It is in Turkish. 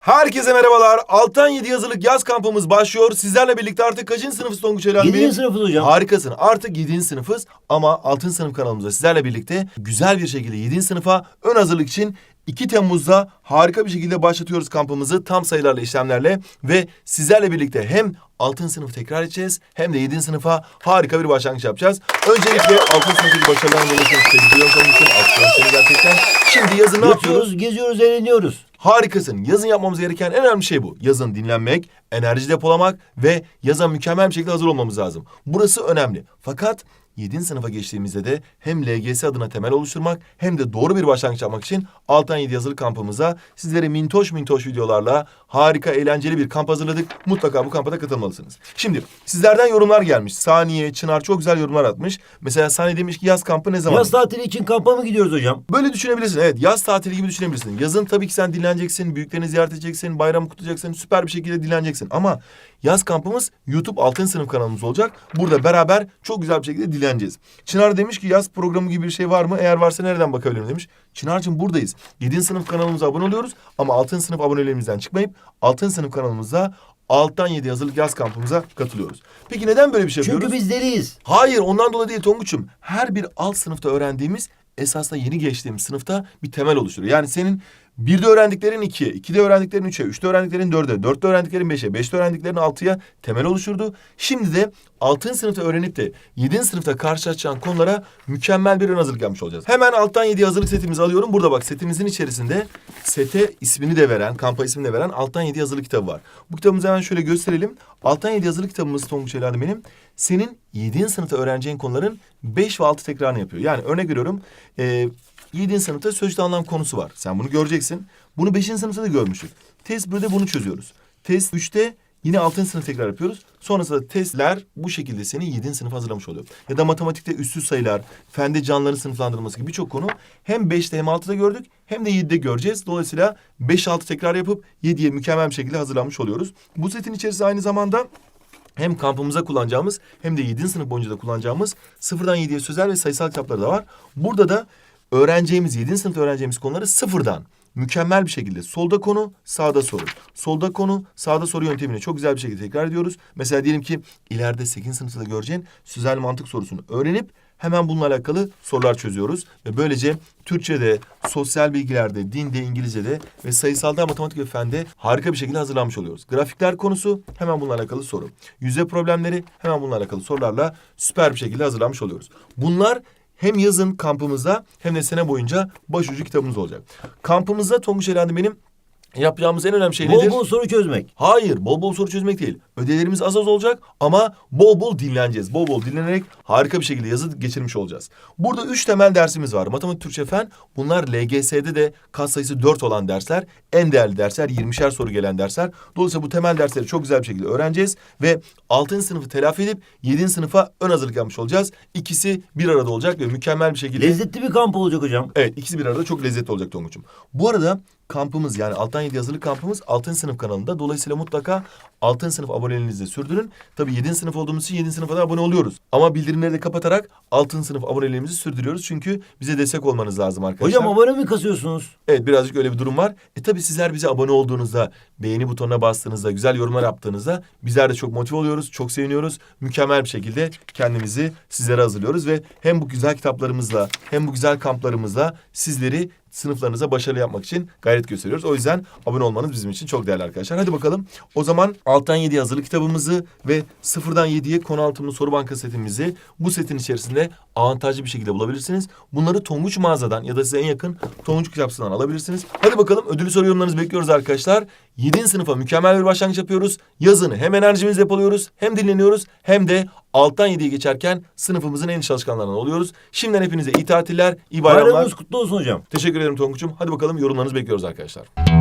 Herkese merhabalar. Alttan 7 yazılık yaz kampımız başlıyor. Sizlerle birlikte artık kaçıncı sınıfız Tonguç Yedinci Bey? sınıfız hocam. Harikasın. Artık 7. sınıfız ama altın sınıf kanalımızda sizlerle birlikte güzel bir şekilde 7. sınıfa ön hazırlık için 2 Temmuz'da harika bir şekilde başlatıyoruz kampımızı tam sayılarla işlemlerle ve sizlerle birlikte hem altın sınıfı tekrar edeceğiz hem de 7. sınıfa harika bir başlangıç yapacağız. Öncelikle altın sınıftaki başarılarını dolayısıyla. Alkışlarım seni gerçekten. Şimdi yazın ne? Yapıyoruz, geziyoruz, eğleniyoruz. Harikasın. Yazın yapmamız gereken en önemli şey bu. Yazın dinlenmek, enerji depolamak ve yaza mükemmel bir şekilde hazır olmamız lazım. Burası önemli. Fakat 7. sınıfa geçtiğimizde de hem LGS adına temel oluşturmak hem de doğru bir başlangıç yapmak için Altan 7 yazılı kampımıza sizlere mintoş mintoş videolarla harika eğlenceli bir kamp hazırladık. Mutlaka bu kampa da katılmalısınız. Şimdi sizlerden yorumlar gelmiş. Saniye, Çınar çok güzel yorumlar atmış. Mesela Saniye demiş ki yaz kampı ne zaman? Yaz tatili için kampa mı gidiyoruz hocam? Böyle düşünebilirsin. Evet yaz tatili gibi düşünebilirsin. Yazın tabii ki sen dinleneceksin, büyüklerini ziyaret edeceksin, bayram kutlayacaksın, süper bir şekilde dinleneceksin. Ama yaz kampımız YouTube Altın Sınıf kanalımız olacak. Burada beraber çok güzel bir şekilde dinleneceğiz. Çınar demiş ki yaz programı gibi bir şey var mı? Eğer varsa nereden bakabilirim demiş. Çınar'cığım buradayız. 7. sınıf kanalımıza abone oluyoruz ama altın sınıf abonelerimizden çıkmayıp altın sınıf kanalımıza alttan 7 yazılık yaz kampımıza katılıyoruz. Peki neden böyle bir şey yapıyoruz? Çünkü biz deliyiz. Hayır ondan dolayı değil Tonguç'um. Her bir alt sınıfta öğrendiğimiz esasında yeni geçtiğimiz sınıfta bir temel oluşturuyor. Yani senin birde öğrendiklerin ikiye, ikide öğrendiklerin üçe, üçte öğrendiklerin dörde, dörtte öğrendiklerin beşe, beşte öğrendiklerin altıya temel oluşturdu. Şimdi de altın sınıfta öğrenip de yedinci sınıfta karşılaşacağın konulara mükemmel bir ön hazırlık yapmış olacağız. Hemen alttan yedi hazırlık setimizi alıyorum. Burada bak setimizin içerisinde sete ismini de veren, kampa ismini de veren alttan yedi hazırlık kitabı var. Bu kitabımızı hemen şöyle gösterelim. Alttan yedi hazırlık kitabımız Tonguç Helal benim. Senin 7. sınıfta öğreneceğin konuların 5 ve 6 tekrarını yapıyor. Yani örnek veriyorum. E, 7. sınıfta sözcük anlam konusu var. Sen bunu göreceksin. Bunu 5. sınıfta da görmüştük. Test 1'de bunu çözüyoruz. Test 3'te yine 6. sınıf tekrar yapıyoruz. Sonrasında testler bu şekilde seni 7. sınıf hazırlamış oluyor. Ya da matematikte üssüz sayılar, fende canlıların sınıflandırılması gibi birçok konu hem 5'te hem 6'da gördük hem de 7'de göreceğiz. Dolayısıyla 5-6 tekrar yapıp 7'ye mükemmel bir şekilde hazırlanmış oluyoruz. Bu setin içerisinde aynı zamanda hem kampımıza kullanacağımız hem de 7. sınıf boyunca da kullanacağımız sıfırdan 7'ye sözel ve sayısal kitapları da var. Burada da öğreneceğimiz 7. sınıfta öğreneceğimiz konuları sıfırdan mükemmel bir şekilde solda konu, sağda soru. Solda konu, sağda soru yöntemini çok güzel bir şekilde tekrar ediyoruz. Mesela diyelim ki ileride 8. sınıfta da göreceğin sözel mantık sorusunu öğrenip hemen bununla alakalı sorular çözüyoruz. Ve böylece Türkçe'de, sosyal bilgilerde, dinde, İngilizce'de ve sayısalda, matematik ve fende harika bir şekilde hazırlanmış oluyoruz. Grafikler konusu hemen bununla alakalı soru. Yüzde problemleri hemen bununla alakalı sorularla süper bir şekilde hazırlanmış oluyoruz. Bunlar hem yazın kampımızda hem de sene boyunca başucu kitabımız olacak. Kampımızda Tonguç Elhan'da benim yapacağımız en önemli şey Bol nedir? bol soru çözmek. Hayır, bol bol soru çözmek değil. Ödevlerimiz az az olacak ama bol bol dinleneceğiz. Bol bol dinlenerek harika bir şekilde yazı geçirmiş olacağız. Burada üç temel dersimiz var. Matematik, Türkçe, Fen. Bunlar LGS'de de kat sayısı dört olan dersler. En değerli dersler, 20'şer soru gelen dersler. Dolayısıyla bu temel dersleri çok güzel bir şekilde öğreneceğiz. Ve 6. sınıfı telafi edip 7. sınıfa ön hazırlık yapmış olacağız. İkisi bir arada olacak ve mükemmel bir şekilde... Lezzetli bir kamp olacak hocam. Evet ikisi bir arada çok lezzetli olacak Tonguç'um. Bu arada kampımız yani alttan 7 yazılı kampımız altın sınıf kanalında. Dolayısıyla mutlaka altın sınıf aboneliğinizi sürdürün. Tabii 7. sınıf olduğumuz için 7. sınıfa da abone oluyoruz. Ama bildirimleri de kapatarak altın sınıf aboneliğimizi sürdürüyoruz. Çünkü bize destek olmanız lazım arkadaşlar. Hocam abone mi kasıyorsunuz? Evet birazcık öyle bir durum var. E tabii sizler bize abone olduğunuzda, beğeni butonuna bastığınızda, güzel yorumlar yaptığınızda bizler de çok motive oluyoruz, çok seviniyoruz. Mükemmel bir şekilde kendimizi sizlere hazırlıyoruz ve hem bu güzel kitaplarımızla hem bu güzel kamplarımızla sizleri sınıflarınıza başarılı yapmak için gayret gösteriyoruz. O yüzden abone olmanız bizim için çok değerli arkadaşlar. Hadi bakalım o zaman alttan 7 yazılı kitabımızı ve sıfırdan 7'ye konu altımlı soru banka setimizi bu setin içerisinde avantajlı bir şekilde bulabilirsiniz. Bunları Tonguç mağazadan ya da size en yakın Tonguç kitapçısından alabilirsiniz. Hadi bakalım ödülü soru yorumlarınızı bekliyoruz arkadaşlar. 7. sınıfa mükemmel bir başlangıç yapıyoruz. Yazını hem enerjimizi depoluyoruz hem dinleniyoruz hem de alttan 7'ye geçerken sınıfımızın en iyi çalışkanlarından oluyoruz. Şimdiden hepinize iyi tatiller, iyi bayramlar. Bayramınız kutlu olsun hocam. Teşekkür ederim Tonguç'um. Hadi bakalım yorumlarınızı bekliyoruz arkadaşlar.